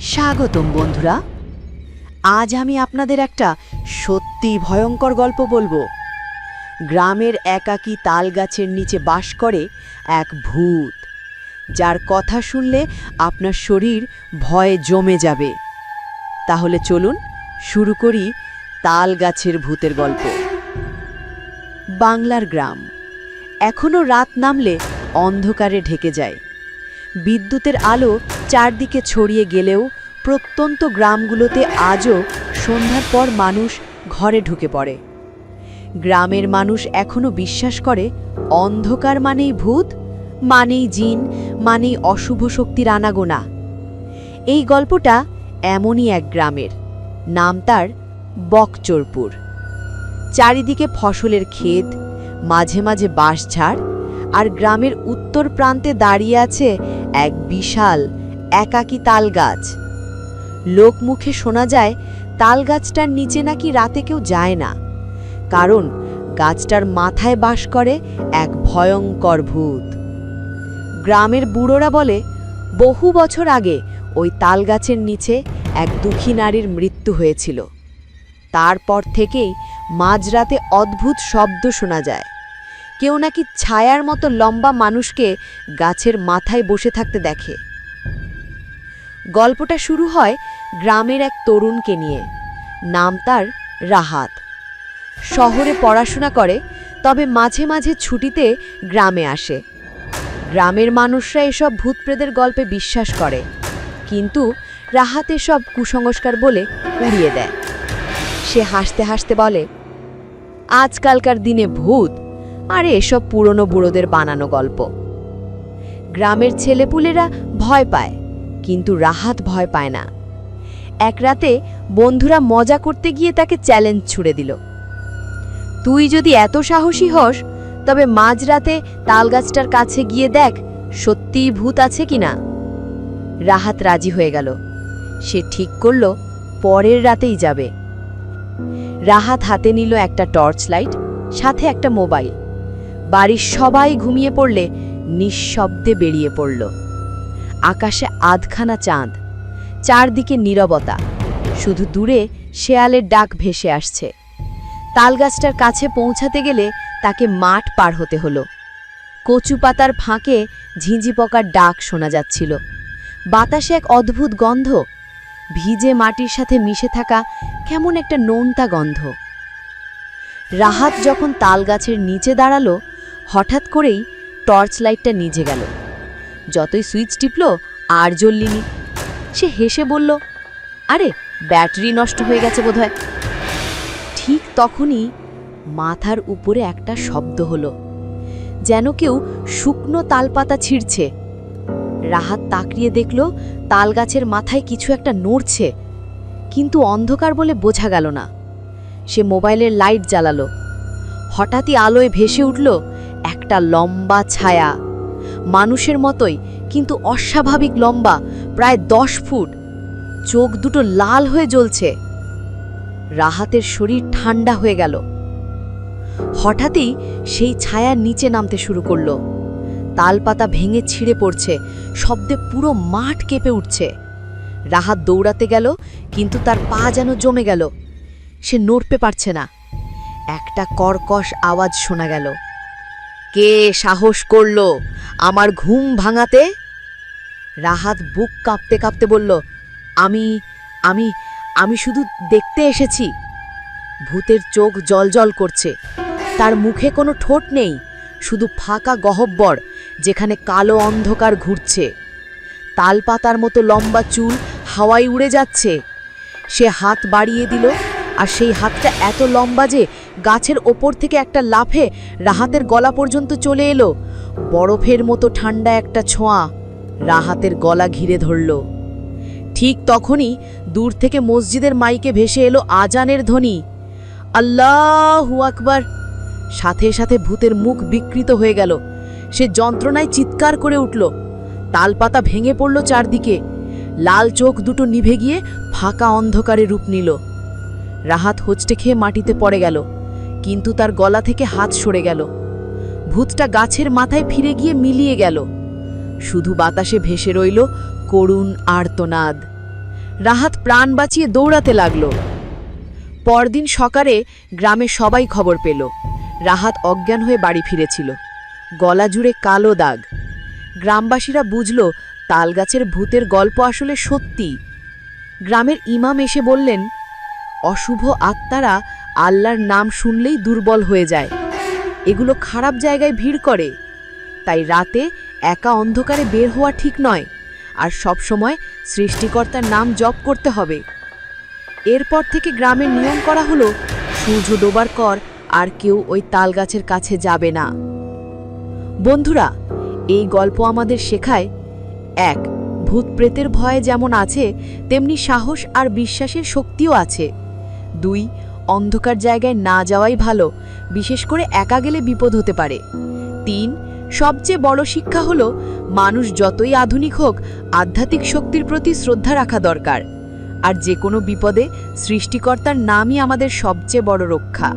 স্বাগতম বন্ধুরা। আজ আমি আপনাদের একটা সত্যি ভয়ঙ্কর গল্প বলব। গ্রামের একাকী তাল গাছের নিচে বাস করে এক ভূত। যার কথা শুনলে আপনার শরীর ভয়ে জমে যাবে। তাহলে চলুন শুরু করি তাল গাছের ভূতের গল্প। বাংলার গ্রাম। এখনও রাত নামলে অন্ধকারে ঢেকে যায়। বিদ্যুতের আলো চারদিকে ছড়িয়ে গেলেও প্রত্যন্ত গ্রামগুলোতে আজও সন্ধ্যার পর মানুষ ঘরে ঢুকে পড়ে। গ্রামের মানুষ এখনও বিশ্বাস করে, অন্ধকার মানেই ভূত, মানেই জিন, মানেই অশুভ শক্তির আনাগোনা। এই গল্পটা এমনই এক গ্রামের, নাম তার বকচোরপুর। চারিদিকে ফসলের ক্ষেত, মাঝে মাঝে বাঁশঝাড় আর গ্রামের উত্তর প্রান্তে দাঁড়িয়ে আছে এক বিশাল, একাকী তাল গাছ লোকমুখে শোনা যায় তাল গাছটার নিচে নাকি রাতে কেউ যায় না। কারণ গাছটার মাথায় বাস করে এক ভয়ঙ্কর ভূত। গ্রামের বুড়োরা বলে, বহু বছর আগে ওই তাল গাছের নিচে এক দুঃখী নারীর মৃত্যু হয়েছিল। তারপর থেকেই মাঝরাতে অদ্ভুত শব্দ শোনা যায়। কেউ নাকি ছায়ার মতো লম্বা মানুষকে গাছের মাথায় বসে থাকতে দেখে। গল্পটা শুরু হয় গ্রামের এক তরুণকে নিয়ে। নাম তার রাহাত। শহরে পড়াশোনা করে, তবে মাঝে মাঝে ছুটিতে গ্রামে আসে। গ্রামের মানুষরা এসব ভূতপ্রেদের গল্পে বিশ্বাস করে, কিন্তু রাহাত এসব কুসংস্কার বলে উড়িয়ে দেয়। সে হাসতে হাসতে বলে, আজকালকার দিনে ভূত আরে এসব পুরনো বুড়োদের বানানো গল্প। গ্রামের ছেলেপুলেরা ভয় পায়, কিন্তু রাহাত ভয় পায় না। এক রাতে বন্ধুরা মজা করতে গিয়ে তাকে চ্যালেঞ্জ ছুড়ে দিল। তুই যদি এত সাহসী হস, তবে মাঝরাতে তালগাছটার কাছে গিয়ে দেখ, সত্যিই ভূত আছে কিনা রাহাত রাজি হয়ে গেল। সে ঠিক করল, পরের রাতেই যাবে। রাহাত হাতে নিল একটা টর্চ লাইট সাথে একটা মোবাইল। বাড়ির সবাই ঘুমিয়ে পড়লে নিঃশব্দে বেরিয়ে পড়ল। আকাশে আধখানা চাঁদ, চারদিকে নীরবতা। শুধু দূরে শেয়ালের ডাক ভেসে আসছে। তালগাছটার কাছে পৌঁছাতে গেলে তাকে মাঠ পার হতে হলো। কচু পাতার ফাঁকে ঝিঁঝি পকার ডাক শোনা যাচ্ছিল। বাতাসে এক অদ্ভুত গন্ধ, ভিজে মাটির সাথে মিশে থাকা কেমন একটা নোনতা গন্ধ। রাহাত যখন তালগাছের নিচে দাঁড়াল হঠাৎ করেই টর্চ লাইটটা নিজে গেল। যতই সুইচ টিপল, আর জ্বললিনি। সে হেসে বলল, আরে, ব্যাটারি নষ্ট হয়ে গেছে বোধহয়। ঠিক তখনই মাথার উপরে একটা শব্দ হলো, যেন কেউ শুকনো তালপাতা ছিঁড়ছে। রাহাত তাকড়িয়ে দেখল, তালগাছের মাথায় কিছু একটা নড়ছে, কিন্তু অন্ধকার বলে বোঝা গেল না। সে মোবাইলের লাইট জ্বালালো। হঠাৎই আলোয় ভেসে উঠল একটা লম্বা ছায়া। মানুষের মতোই, কিন্তু অস্বাভাবিক লম্বা, প্রায় দশ ফুট। চোখ দুটো লাল হয়ে জ্বলছে। রাহাতের শরীর ঠান্ডা হয়ে গেল। হঠাৎই সেই ছায়া নিচে নামতে শুরু করল। তালপাতা ভেঙে ছিঁড়ে পড়ছে, শব্দে পুরো মাঠ কেঁপে উঠছে। রাহাত দৌড়াতে গেল, কিন্তু তার পা যেন জমে গেল। সে নড়তে পারছে না। একটা কর্কশ আওয়াজ শোনা গেল। কে সাহস করল আমার ঘুম ভাঙাতে? রাহাত বুক কাঁপতে কাঁপতে বলল, আমি আমি আমি শুধু দেখতে এসেছি। ভূতের চোখ জলজল করছে। তার মুখে কোনো ঠোঁট নেই, শুধু ফাঁকা গহব্বর যেখানে কালো অন্ধকার ঘুরছে। তালপাতার মতো লম্বা চুল হাওয়ায় উড়ে যাচ্ছে। সে হাত বাড়িয়ে দিল, আর সেই হাতটা এত লম্বা যে গাছের ওপর থেকে একটা লাফে রাহাতের গলা পর্যন্ত চলে এলো। বরফের মতো ঠান্ডা একটা ছোঁয়া রাহাতের গলা ঘিরে ধরল। ঠিক তখনই দূর থেকে মসজিদের মাইকে ভেসে এলো আজানের ধ্বনি। আল্লাহু আকবার! সাথে সাথে ভূতের মুখ বিকৃত হয়ে গেল। সে যন্ত্রণায় চিৎকার করে উঠল। তালপাতা ভেঙে পড়ল চারদিকে। লাল চোখ দুটো নিভে গিয়ে ফাঁকা অন্ধকারে রূপ নিল। রাহাত হোঁচটে খেয়ে মাটিতে পড়ে গেল। কিন্তু তার গলা থেকে হাত সরে গেল। ভূতটা গাছের মাথায় ফিরে গিয়ে মিলিয়ে গেল। শুধু বাতাসে ভেসে রইল করুণ আর্তনাদ। রাহাত প্রাণ বাঁচিয়ে দৌড়াতে লাগল। পরদিন সকালে গ্রামে সবাই খবর পেল। রাহাত অজ্ঞান হয়ে বাড়ি ফিরেছিল। গলা জুড়ে কালো দাগ। গ্রামবাসীরা বুঝল তালগাছের ভূতের গল্প আসলে সত্যি। গ্রামের ইমাম এসে বললেন, অশুভ আত্মারা আল্লাহর নাম শুনলেই দুর্বল হয়ে যায়। এগুলো খারাপ জায়গায় ভিড় করে। তাই রাতে একা অন্ধকারে বের হওয়া ঠিক নয়। আর সব সময় সৃষ্টিকর্তার নাম জপ করতে হবে। এরপর থেকে গ্রামের নিয়ম করা হলো, সূর্য ডোবার কর আর কেউ ওই তালগাছের কাছে যাবে না। বন্ধুরা, এই গল্প আমাদের শেখায়, এক, ভূত প্রেতের ভয় যেমন আছে, তেমনি সাহস আর বিশ্বাসের শক্তিও আছে। দুই অন্ধকার জায়গায় না যাওয়াই ভালো, বিশেষ করে একা গেলে বিপদ হতে পারে। তিন, সবচেয়ে বড় শিক্ষা হল, মানুষ যতই আধুনিক হোক, আধ্যাত্মিক শক্তির প্রতি শ্রদ্ধা রাখা দরকার। আর যে কোনো বিপদে সৃষ্টিকর্তার নামই আমাদের সবচেয়ে বড় রক্ষা।